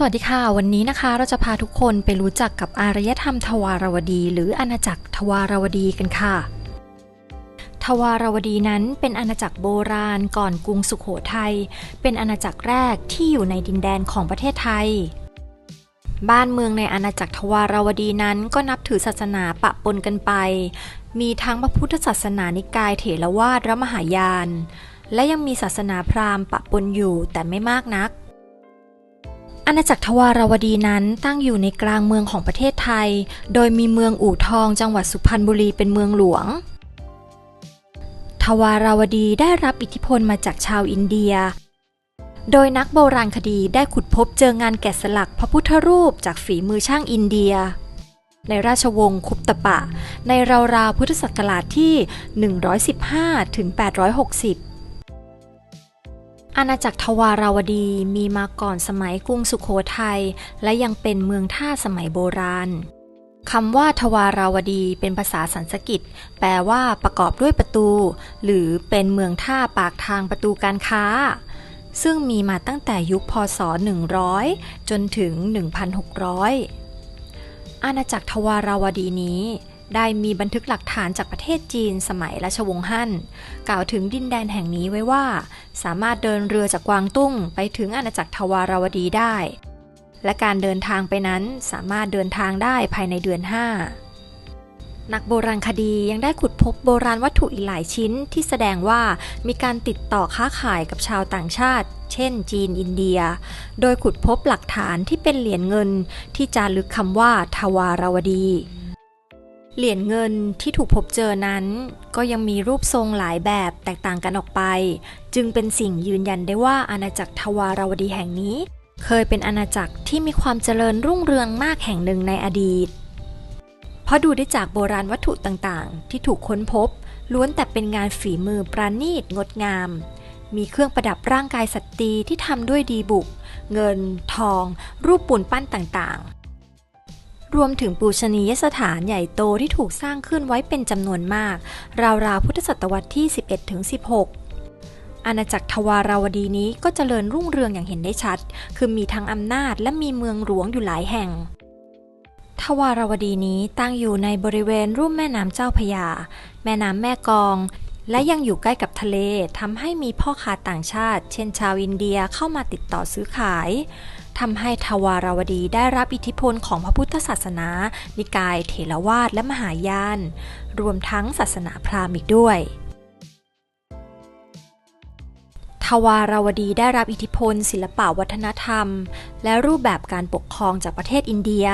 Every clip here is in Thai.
สวัสดีค่ะ วันนี้นะคะเราจะพาทุกคนไปรู้จักกับอารยธรรมทวารวดี หรืออาณาจักรทวารวดีกันค่ะ ทวารวดีนั้นเป็นอาณาจักรโบราณก่อนกรุงสุขโขทัยเป็นอาณาจักรแรกที่อยู่ในดินแดนของประเทศไทย บ้านเมืองในอาณาจักรทวารวดีนั้นก็นับถือศาสนาปะปนกันไป มีทั้งพระพุทธศาสนานิกายเถรวาทและมหายาน และยังมีศาสนาพราหมณ์ปะปนอยู่แต่ไม่มากนัก อาณาจักรทวารวดีนั้นตั้งอยู่ในกลางเมืองของประเทศไทย โดยมีเมืองอู่ทองจังหวัดสุพรรณบุรีเป็นเมืองหลวง ทวารวดีได้รับอิทธิพลมาจากชาวอินเดีย โดยนักโบราณคดีได้ขุดพบเจองานแกะสลักพระพุทธรูปจากฝีมือช่างอินเดีย ในราชวงศ์คุปตปะ ในราวๆพุทธศักราชที่ 115ถึง860 อาณาจักรทวาราวดีมีมาก่อนสมัยกรุงสุขโขทัยและยังเป็นเมืองท่าสมัยโบราณคำว่าทวาราวดีเป็นภาษาสันสกฤตแปลว่าประกอบด้วยประตู หรือเป็นเมืองท่าปากทางประตูการค้า ซึ่งมีมาตั้งแต่ยุคพศ 100 จนถึง 1,600 อาณาจักรทวาราวดีนี้ ได้มีบันทึกหลักฐานจากประเทศจีนสมัยราชวงศ์ฮั่น กล่าวถึงดินแดนแห่งนี้ไว้ว่า สามารถเดินเรือจากกวางตุ้ง ไปถึงอาณาจักรทวาราวดีได้ และการเดินทางไปนั้นสามารถเดินทางได้ภายในเดือน 5 นักโบราณคดียังได้ขุดพบโบราณวัตถุอีกหลายชิ้นที่แสดงว่ามีการติดต่อค้าขายกับชาวต่างชาติ เช่น จีนอินเดีย โดยขุดพบหลักฐานที่เป็นเหรียญเงินที่จารึกคำว่าทวาราวดี เหรียญเงินที่ถูกพบเจอนั้น ก็ยังมีรูปทรงหลายแบบแตกต่างกันออกไป จึงเป็นสิ่งยืนยันได้ว่าอาณาจักรทวาราวดีแห่งนี้ เคยเป็นอาณาจักรที่มีความเจริญรุ่งเรืองมากแห่งหนึ่งในอดีต เพราะดูได้จากโบราณวัตถุต่างๆ ที่ถูกค้นพบ ล้วนแต่เป็นงานฝีมือประณีตงดงาม มีเครื่องประดับร่างกายสตรีที่ทำด้วยดีบุก เงิน ทอง รูปปูนปั้นต่างๆ รวมถึงปูชนียสถานใหญ่โตที่ถูกสร้างขึ้นไว้เป็นจำนวนมาก ราวๆพุทธศตวรรษที่ 11-16อาณาจักรทวาราวดีนี้ก็เจริญรุ่งเรืองอย่างเห็นได้ชัด คือมีทั้งอำนาจและมีเมืองหลวงอยู่หลายแห่ง ทวาราวดีนี้ตั้งอยู่ในบริเวณรุ่มแม่น้ำเจ้าพยา แม่น้ำแม่กอง และยังอยู่ใกล้กับทะเลทำให้มีพ่อค้าต่างชาติ เช่นชาวอินเดียเข้ามาติดต่อซื้อขาย ทำให้ทวารวดีได้รับอิทธิพลของพระพุทธศาสนา นิกายเถรวาทและมหายาน รวมทั้งศาสนาพราหมณ์อีกด้วยทวาราวดีได้รับอิทธิพล ศิลปวัฒนธรรม และรูปแบบการปกครองจากประเทศอินเดีย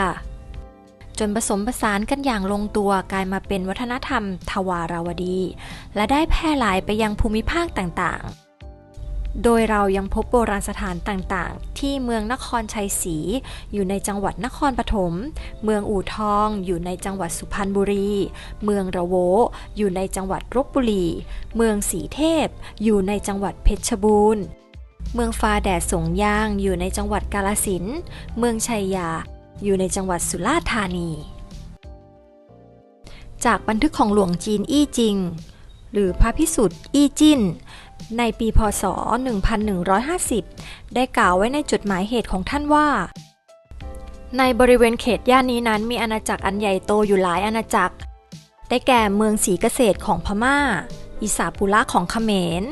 จนผสมผสานกันอย่างลงตัวกลายมาเป็นวัฒนธรรมทวาราวดี และได้แพร่หลายไปยังภูมิภาคต่างๆ โดยเรายังพบโบราณสถานต่างๆ ที่เมืองนครชัยศรีอยู่ในจังหวัดนครปฐม เมืองอู่ทองอยู่ในจังหวัดสุพรรณบุรี เมืองระโวอยู่ในจังหวัดลบบุรี เมืองสีเทพ อยู่ในจังหวัดเพชรบูรณ์ เมืองฟ้าแดดสงยางอยู่ในจังหวัดกาลสิน เมืองชัยยา อยู่ในจังหวัดสุราษฎร์ธานี จากบันทึกของหลวงจีนอี้จิง หรือพระพิสุทธิ์อี้จิ้น ในปีพศ 1150 ได้กล่าวไว้ในจดหมายเหตุของท่านว่า ในบริเวณเขตย่านนี้นั้นมีอาณาจักรอันใหญ่โตอยู่หลายอาณาจักร ได้แก่เมืองศรีเกษตรของพม่า อิสาปุระของเขมร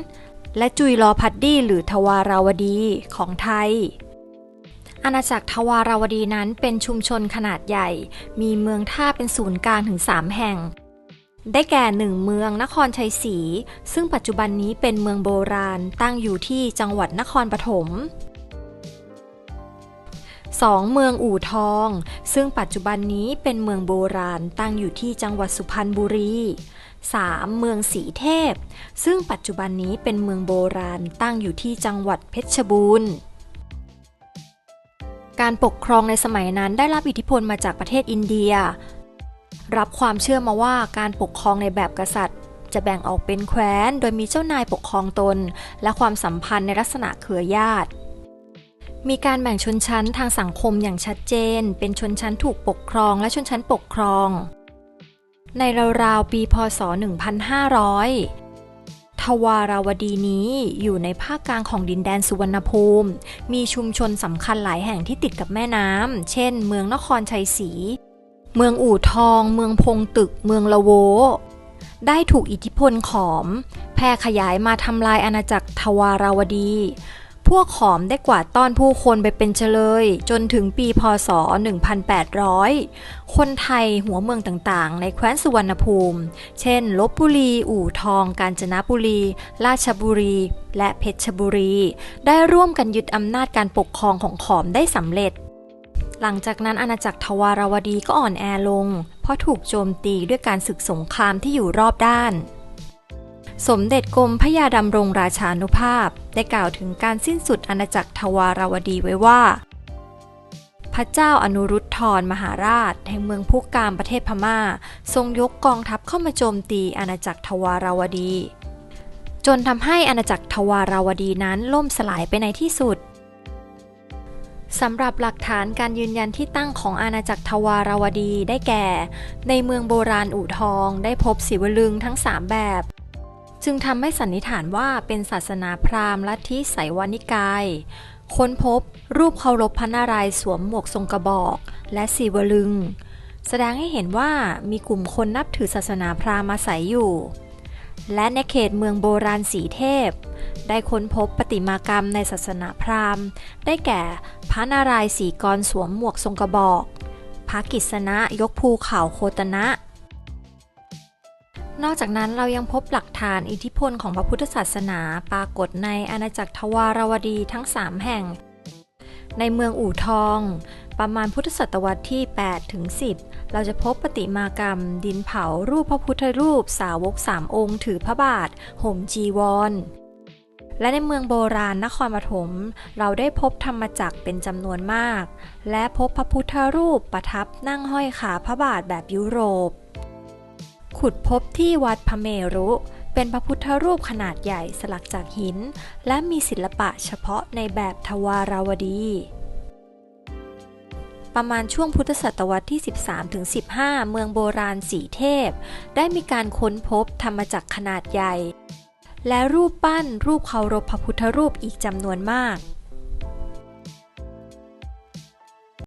และจุยลอพัดดี้หรือทวาราวดีของไทยอาณาจักรทวาราวดีนั้นเป็นชุมชนขนาดใหญ่ มีเมืองท่าเป็นศูนย์กลางถึง 3 แห่ง ได้แก่หนึ่งเมืองนครชัยศรีซึ่งปัจจุบันนี้เป็นเมืองโบราณตั้งอยู่ที่จังหวัดนครปฐม 2. เมืองอู่ทอง ซึ่งปัจจุบันนี้เป็นเมืองโบราณตั้งอยู่ที่จังหวัดสุพรรณบุรี 3. เมืองสีเทพ ซึ่งปัจจุบันนี้เป็นเมืองโบราณตั้งอยู่ที่จังหวัดเพชรบูรณ์การปกครองในสมัยนั้นได้รับอิทธิพลมาจากประเทศอินเดีย รับความเชื่อมาว่าการปกครองในแบบกษัตริย์ จะแบ่งออกเป็นแคว้น โดยมีเจ้านายปกครองตน และความสัมพันธ์ในลักษณะเครือญาติ มีการแบ่งชนชั้นทางสังคมอย่างชัดเจน เป็นชนชั้นถูกปกครองและชนชั้นปกครอง ในราวๆปีพศ 1500ททวาราวดีนี้อยู่ในภาคกลางของดินแดนสุวรรณภูมิ มีชุมชนสำคัญหลายแห่งที่ติดกับแม่น้ำ เช่น เมืองนครชัยศรี เมืองอู่ทอง เมืองพงตึก เมืองละโว ได้ถูกอิทธิพลขอม แพร่ขยายมาทำลายอาณาจักรทวาราวดี พวกขอมได้กวาดต้อนผู้คนไปเป็นเฉลย จนถึงปีพศ 1800 คนไทยหัวเมืองต่างๆ ในแคว้นสุวรรณภูมิ เช่น ลบบุรี อู่ทอง กาญจนบุรี ราชบุรี และเพชรบุรี ได้ร่วมกันยึดอำนาจการปกครองของขอมได้สำเร็จ หลังจากนั้นอาณาจักรทวารวดีก็อ่อนแอลง เพราะถูกโจมตีด้วยการศึกสงครามที่อยู่รอบด้าน สมเด็จกรมพระยาดำรงราชานุภาพ ได้กล่าวถึงการสิ้นสุดอาณาจักรทวารวดีไว้ว่า พระเจ้าอนุรุทธรมหาราช แห่งเมืองพุกามประเทศพม่า ทรงยกกองทัพเข้ามาโจมตีอาณาจักรทวารวดี จนทำให้อาณาจักรทวารวดีนั้นล่มสลายไปในที่สุด สำหรับหลักฐานการยืนยันที่ตั้งของอาณาจักรทวารวดีได้แก่ ในเมืองโบราณอู่ทองได้พบศิวลึงทั้ง 3 แบบ จึงทำให้สันนิษฐานว่าเป็นศาสนาพราหมณ์ลัทธิไสยวานิกาย ค้นพบรูปเคารพพระนารายณ์สวมหมวกทรงกระบอก และศิวลึง แสดงให้เห็นว่ามีกลุ่มคนนับถือศาสนาพราหมณ์อาศัยอยู่ และในเขตเมืองโบราณสีเทพ ได้ค้นพบประติมากรรมในศาสนาพราหมณ์ ได้แก่พระนารายณ์สีกรสวมหมวกทรงกระบอก พระกิษณะยกภูเขาโคตนะ นอกจากนั้นเรายังพบหลักฐานอิทธิพลของพระพุทธศาสนาปรากฏในอาณาจักรทวารวดีทั้ง 3 แห่ง ในเมืองอู่ทอง ประมาณพุทธศตวรรษที่ 8 ถึง 10 เราจะพบปฏิมากรรม ดินเผารูปพระพุทธรูป สาวกสามองค์ถือพระบาท ห่มจีวร และในเมืองโบราณนครปฐมเราได้พบธรรมจักรเป็นจำนวนมาก และพบพระพุทธรูปประทับนั่งห้อยขาพระบาทแบบยุโรป ขุดพบที่วัดพระเมรุเป็นพระพุทธรูปขนาดใหญ่สลักจากหิน และมีศิลปะเฉพาะในแบบทวาราวดี ประมาณช่วงพุทธศตวรรษที่ 13-15 เมืองโบราณสีเทพ ได้มีการค้นพบธรรมจักรขนาดใหญ่ และรูปปั้นรูปเคารพพระพุทธรูปอีกจำนวนมาก